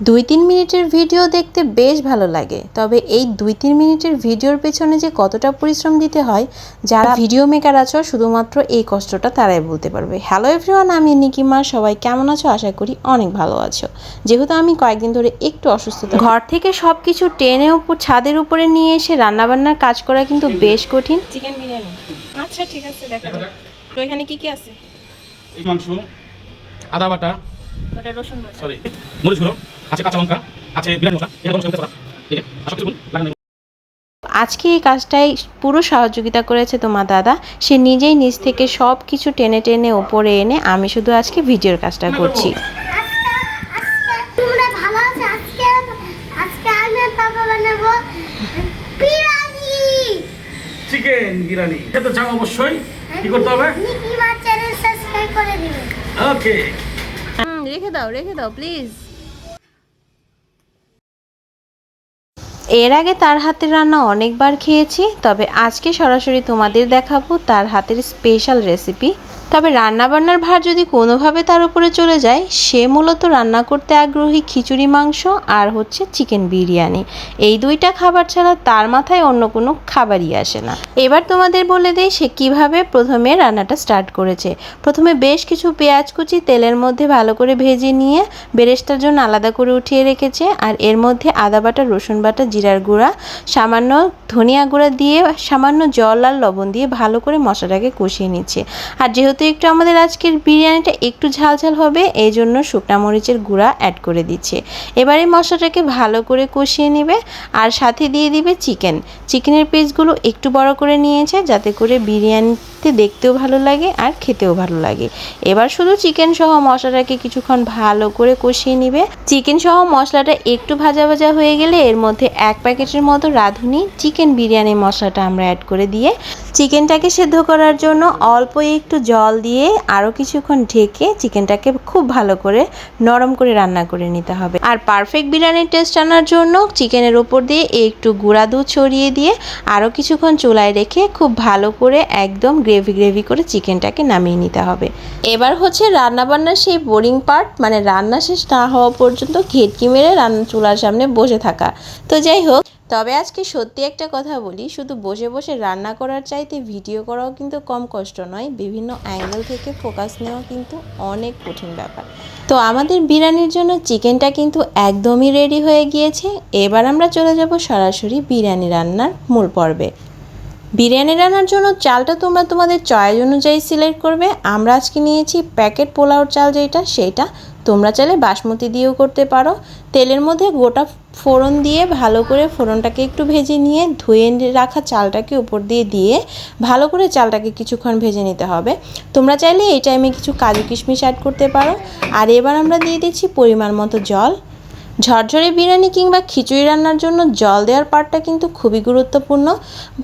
দুই তিন মিনিটের ভিডিও দেখতে বেশ ভালো লাগে তবে এই দুই তিন মিনিটের ভিডিওর পেছনে যে কতটা পরিশ্রম দিতে হয় যারা ভিডিও মেকার আছো শুধুমাত্র এই কষ্টটা তারাই বলতে পারবে। হ্যালো এভরিওয়ান আমি নিকিমা সবাই কেমন আছো? আশা করি অনেক ভালো আছো। যেহেতু আমি কয়েকদিন ধরে একটু অসুস্থ ঘর থেকে সব কিছু টেনে উপর ছাদের উপরে নিয়ে এসে রান্নাবান্নার কাজ করা কিন্তু বেশ কঠিন। চিকেন বিরিয়ানি। আচ্ছা ঠিক আছে দেখা তো এখানে কি কি আছে? এই মাংস আদা বাটা ওটা রসুন বাটা। সরি মরিচ গুঁড়ো। আছে কাঁচা লঙ্কা আছে বিরিয়ানি মশলা এটা কোনো করা ঠিক আছে? আর সব কিছু লাগানো আজকে এই কাজটাই পুরো সহযোগিতা করেছে তোমার দাদা। সে নিজেই নিজ থেকে সব কিছু টেনে টেনে ওপরে এনে আমি শুধু আজকে ভিডিওর কাজটা করছি। তোমরা ভালো আছো? আজকে আজকে আমি আর পাপা বানাবো বিরিয়ানি। চিকেন বিরিয়ানি। খেতে চাও অবশ্যই। কি করতে হবে? নিকি মা চ্যানেল সাবস্ক্রাইব করে দিবেন ওকে রেখে দাও রেখে দাও প্লিজ এর আগে তার হাতের রান্না অনেকবার খেয়েছি, তবে আজকে সরাসরি তোমাদের দেখাবো তার হাতের স্পেশাল রেসিপি তবে রান্নাবান্নার ভার যদি কোনোভাবে তার উপরে চলে যায়, সে মূলত রান্না করতে আগ্রহী খিচুড়ি, মাংস আর হচ্ছে চিকেন বিরিয়ানি। এই দুইটা খাবার ছাড়া তার মাথায় অন্য কোনো খাবারই আসে না। এবার তোমাদের বলে দেই সে কীভাবে প্রথমে রান্নাটা স্টার্ট করেছে। প্রথমে বেশ কিছু পেঁয়াজ কুচি তেলের মধ্যে ভালো করে ভেজে নিয়ে বেরেস্তার জন্য আলাদা করে উঠিয়ে রেখেছে আর এর মধ্যে আদা বাটা, রসুন বাটা, জিরার গুঁড়া, সামান্য ধনিয়া গুঁড়া দিয়ে সামান্য জল আর লবণ দিয়ে ভালো করে মশলাটাকে কষিয়ে নিচ্ছে। আর যেহেতু একটু আমাদের আজকের বিরিয়ানিটা একটু ঝাল ঝাল হবে, এই জন্য শুকনা মরিচের গুঁড়া অ্যাড করে দিচ্ছে। এবারে মশলাটাকে ভালো করে কষিয়ে নেবে, আর সাথে দিয়ে দিবে চিকেন চিকেনের পিসগুলো একটু বড় করে নিয়েছে, যাতে করে বিরিয়ানিতে দেখতেও ভালো লাগে আর খেতেও ভালো লাগে। এবার শুধু চিকেন সহ মশলাটাকে কিছুক্ষণ ভালো করে কষিয়ে নিবে। চিকেন সহ মশলাটা একটু ভাজা ভাজা হয়ে গেলে এর মধ্যে এক প্যাকেটের মতো রাঁধুনি চিকেন বিরিয়ানি মশলাটা আমরা অ্যাড করে দিয়ে চিকেনটাকে সেদ্ধ করার জন্য অল্প একটু জল দিয়ে আরও কিছুক্ষণ ঢেকে চিকেনটাকে খুব ভালো করে নরম করে রান্না করে নিতে হবে। আর পারফেক্ট বিরিয়ানির টেস্ট আনার জন্য চিকেনের ওপর দিয়ে একটু গুঁড়া দুধ ছড়িয়ে দিয়ে আরও কিছুক্ষণ চুলায় রেখে খুব ভালো করে একদম গ্রেভি গ্রেভি করে চিকেনটাকে নামিয়ে নিতে হবে। এবার হচ্ছে রান্নাবান্নার সেই বোরিং পার্ট মানে রান্না শেষ না হওয়া পর্যন্ত ঘেটকি মেরে রান্না চুলার সামনে বসে থাকা। তো যাই হোক তবে আজকে সত্যি একটা কথা বলি, শুধু বসে বসে রান্না করার চাইতে ভিডিও করাও কিন্তু কম কষ্ট নয়, বিভিন্ন অ্যাঙ্গেল থেকে ফোকাস নেওয়া কিন্তু অনেক কঠিন ব্যাপার। তো আমাদের বিরিয়ানির জন্য চিকেনটা কিন্তু একদমই রেডি হয়ে গিয়েছে, এবার আমরা চলে যাব সরাসরি বিরিয়ানি রান্নার মূল পর্বে। বিরিয়ানি রান্নার জন্য চালটা তোমরা তোমাদের চয়েস অনুযায়ী সিলেক্ট করবে। আমরা আজকে নিয়েছি প্যাকেট পোলাওর চাল যেটা, সেটা তোমরা চাইলে বাসমতি দিয়েও করতে পারো। তেলের মধ্যে গোটা ফোড়ন দিয়ে ভালো করে ফোড়নটাকে একটু ভেজে নিয়ে ধুয়ে রাখা চালটাকে উপর দিয়ে দিয়ে ভালো করে চালটাকে কিছুক্ষণ ভেজে নিতে হবে। তোমরা চাইলে এই টাইমে কিছু কাজু কিশমিশ অ্যাড করতে পারো। আর এবার আমরা দিয়ে দিচ্ছি পরিমাণ মতো জল। ঝরঝরে বিরিয়ানি কিংবা খিচুড়ি রান্নার জন্য জল দেওয়ার পার্টটা কিন্তু খুবই গুরুত্বপূর্ণ।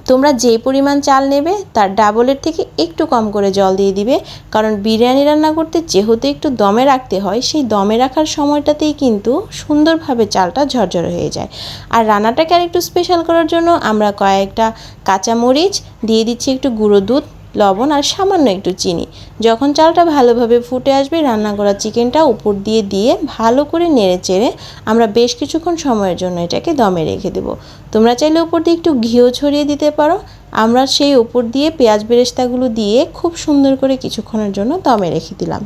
তোমরা যেই পরিমাণ চাল নেবে, তার ডাবলের থেকে একটু কম করে জল দিয়ে দিবে। কারণ বিরিয়ানি রান্না করতে যেহেতু একটু দমে রাখতে হয়, সেই দমে রাখার সময়টাতেই কিন্তু সুন্দরভাবে চালটা ঝরঝরে হয়ে যায়। আর রান্নাটাকে আর একটু স্পেশাল করার জন্য আমরা কয়েকটা কাঁচামরিচ, দিয়ে দিচ্ছি একটু গুঁড়ো দুধ লবণ আর সামান্য একটু চিনি। যখন চালটা ভালোভাবে ফুটে আসবে রান্না করা চিকেনটা উপর দিয়ে দিয়ে ভালো করে নেড়ে চেড়ে আমরা বেশ কিছুক্ষণ সময়ের জন্য এটাকে দমে রেখে দেবো। তোমরা চাইলে উপর দিয়ে একটু ঘিও ছড়িয়ে দিতে পারো। আমরা সেই উপর দিয়ে পেঁয়াজ বেরেস্তাগুলো দিয়ে খুব সুন্দর করে কিছুক্ষণের জন্য দমে রেখে দিলাম।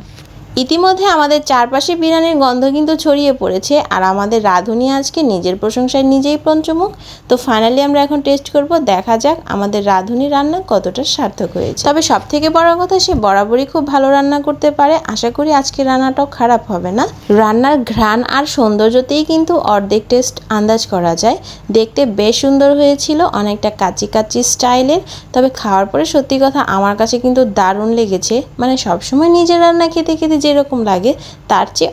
ইতিমধ্যে আমাদের চারপাশে বিরিয়ানির গন্ধ কিন্তু ছড়িয়ে পড়েছে, আর আমাদের রাঁধুনি আজকে নিজের প্রশংসায় নিজেই পঞ্চমুখ। তো ফাইনালি আমরা এখন টেস্ট করব, দেখা যাক আমাদের রাঁধুনি রান্না কতটা সার্থক হয়েছে। তবে সব থেকে বড় কথা, সে বরাবরই খুব ভালো রান্না করতে পারে। আশা করি আজকে রান্নাটাও খারাপ হবে না। রান্নার ঘ্রাণ আর সৌন্দর্যতেই কিন্তু অর্ধেক টেস্ট আন্দাজ করা যায়। দেখতে বেশ সুন্দর হয়েছিল, অনেকটা কাচি কাচি স্টাইলের। তবে খাওয়ার পরে সত্যি কথা, আমার কাছে কিন্তু দারুণ লেগেছে। মানে সবসময় নিজের রান্না খেতে খেতে যেরকম লাগে তার চেয়ে